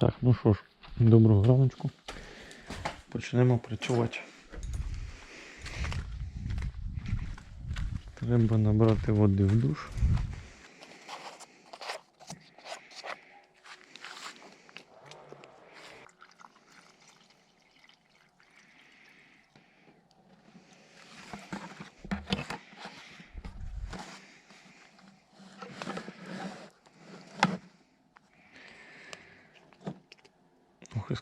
Так, ну що ж, доброго раночку. Почнемо працювати. Треба набрати води в душ.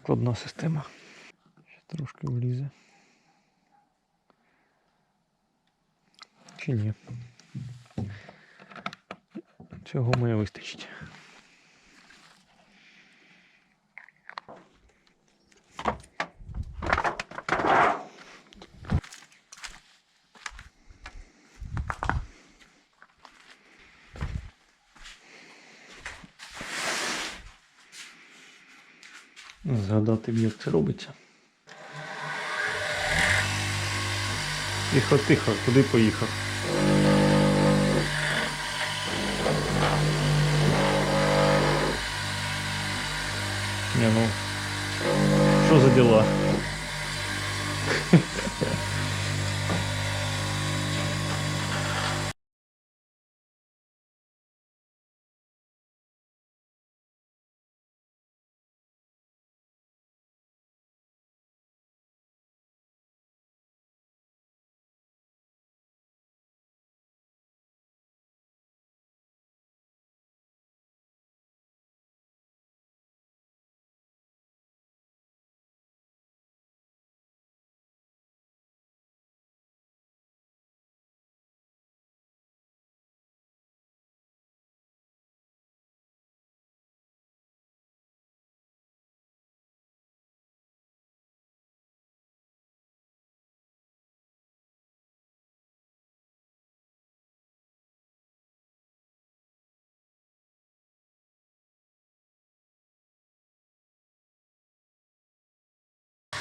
складна система. Ще трошки влізе. Чи ні? Цього має вистачить. згадати, як це робиться. Тихо-тихо, куди поїхав? Не ну, що за діла?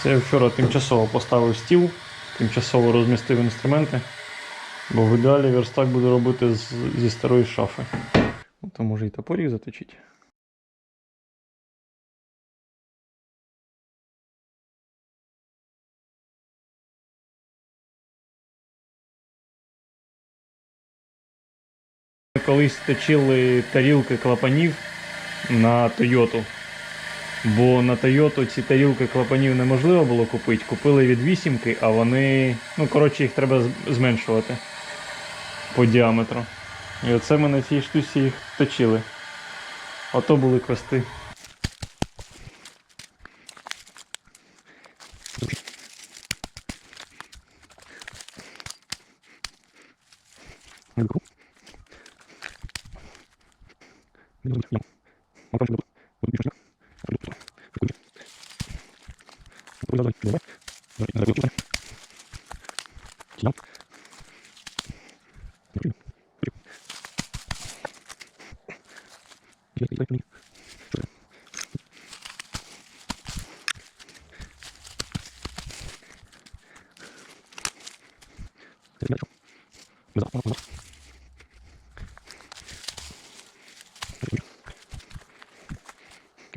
Це я вчора тимчасово поставив стіл, тимчасово розмістив інструменти, бо в ідеалі верстак буду робити з, зі старої шафи. Ну, Там може і топорів заточить. Колись точили тарілки клапанів на Тойоту. Бо на Тойоту ці тарілки клапанів неможливо було купити. Купили від вісімки, а вони... Ну, коротше, їх треба зменшувати по діаметру. І оце ми на цій штуці їх точили. Ото були квести. Zrobił ciuchę. No.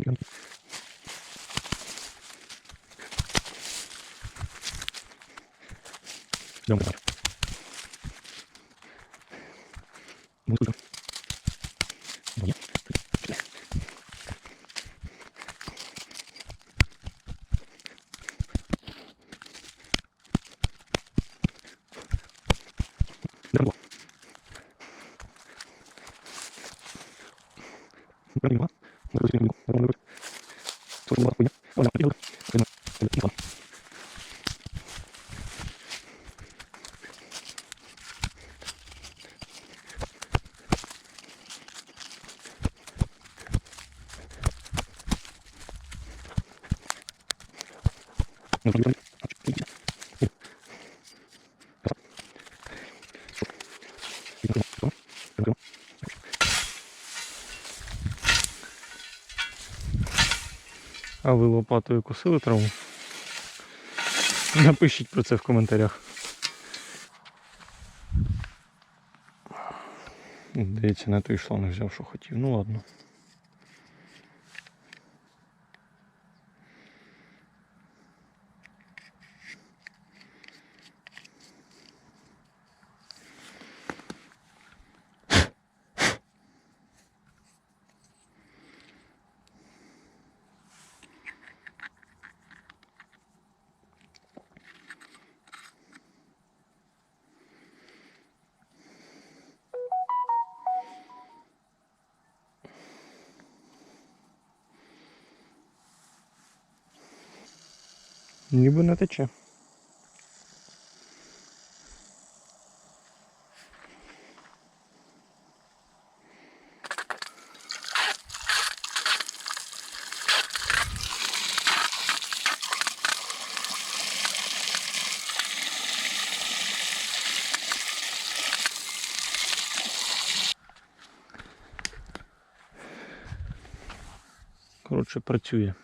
Thank you. Đồng bào. Muốn tôi đâu? Đồng nhất. Đồng bào. Đồng bào. Đồng bào. Đồng bào. Đồng bào. Đồng bào. А ви лопатою косили траву? Напишіть про це в коментарях. Дивіться, на той шланг взяв, що хотів. Ну ладно. Ніби не тече. Коротше, працює.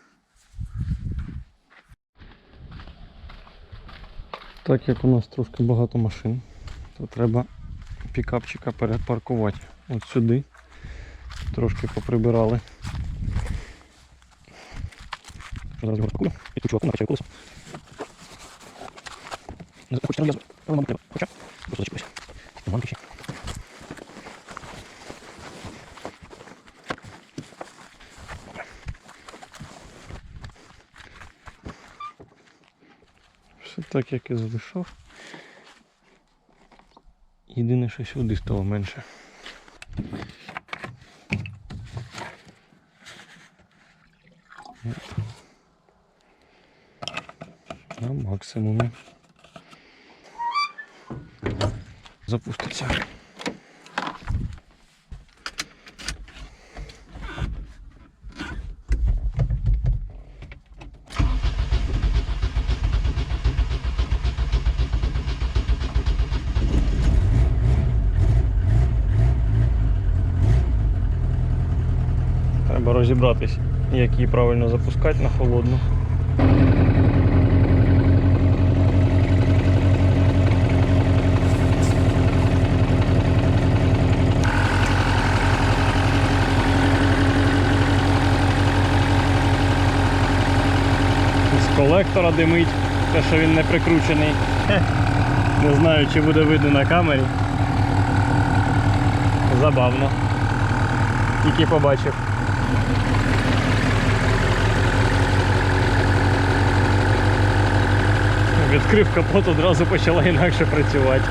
Так як у нас трошки багато машин, то треба пікапчика перепаркувати от сюди. Трошки поприбирали. Зараз розпакую. І тут чуваку накачаю колесо. Не але нам треба. Хоча, просто зачепилися. Туманки ще. Так, як і залишав. Єдине, що сюди стало менше. На максимумі. Запуститься. Треба розібратись, як її правильно запускати на холодну. З колектора димить, те, що він не прикручений. Не знаю, чи буде видно на камері. Забавно. Тільки побачив. Відкрив капот, одразу почала інакше працювати.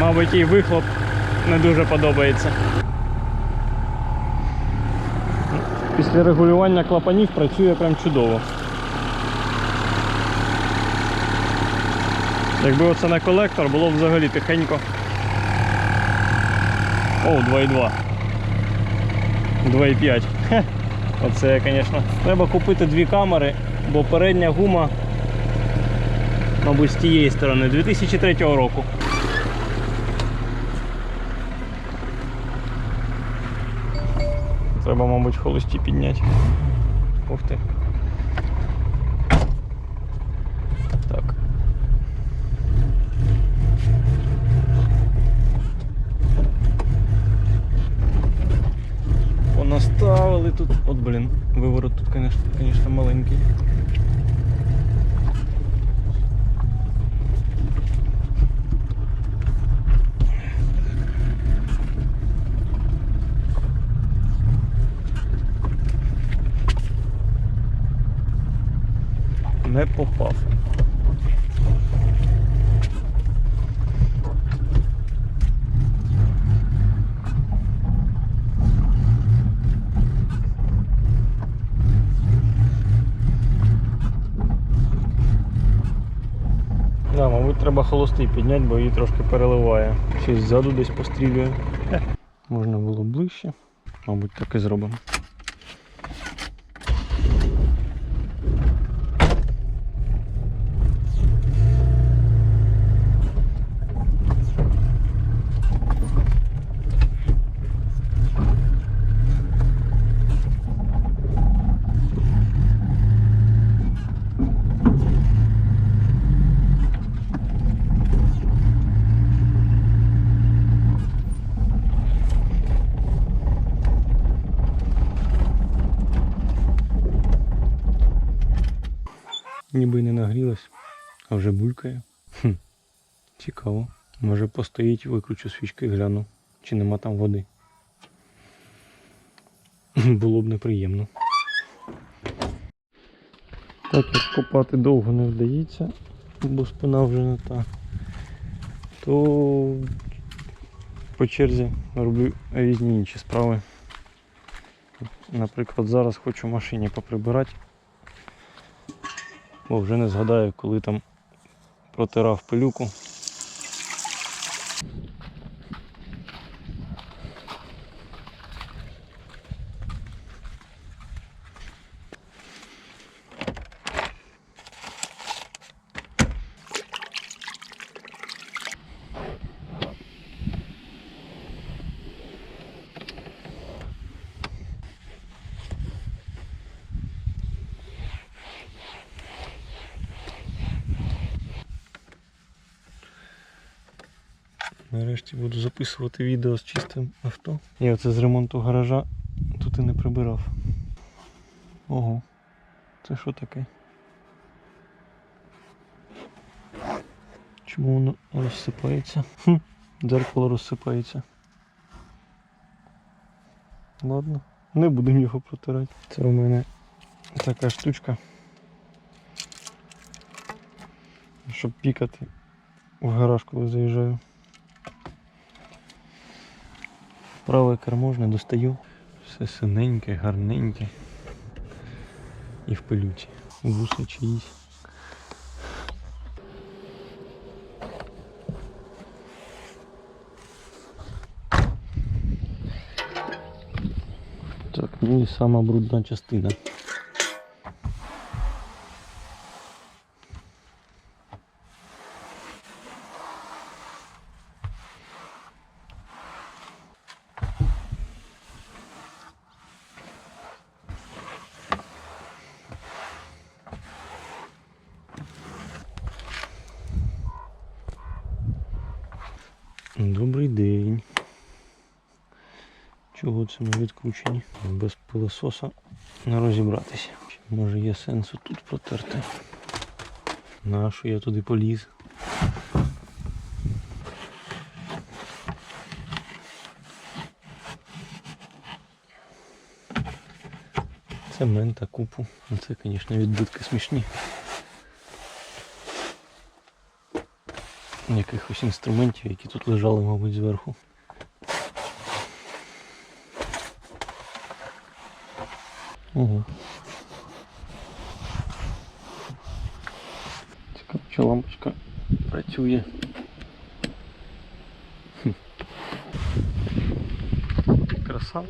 Мабуть, їй вихлоп не дуже подобається. Після регулювання клапанів працює прям чудово. Якби оце не колектор, було б взагалі тихенько. О, 2,2. 2,5. Хе. Оце, звісно. Треба купити дві камери, бо передня гума, мабуть, з тієї сторони, 2003 року. Треба, мабуть, холості підняти. Ух ти. Так. Понаставили тут. От, блін, виворот тут, конечно, маленький. Не попав. Да, мабуть, треба холостий підняти, бо її трошки переливає. Щось ззаду десь пострілює. Можна було ближче. Мабуть, так і зробимо. Ніби не нагрілась, а вже булькає. Хм. Цікаво. Може постоїть, виключу свічки і гляну, чи нема там води. Було б неприємно. Так як копати довго не вдається, бо спина вже не та, то по черзі роблю різні інші справи. Наприклад, зараз хочу в машині поприбирати. Бо вже не згадаю, коли там протирав пилюку. Нарешті буду записувати відео з чистим авто. Я оце з ремонту гаража тут і не прибирав. Ого, це що таке? Чому воно розсипається? Хм, дзеркало розсипається. Ладно, не будемо його протирати. Це у мене така штучка. Щоб пікати в гараж, коли заїжджаю. Праве кермо не достаю. Все синеньке, гарненьке. І в пилюці. Вуси чиїсь. Так, ну і сама брудна частина. Добрий день. Чого це ми відкручені? Без пилососа не розібратися. Може є сенсу тут протерти? Нащо я туди поліз? Цемента купу. Ну, Це, звісно, відбитки смішні. Якихось інструментів, які тут лежали, мабуть, зверху. Ого. Цікаво, чи лампочка працює. Краса.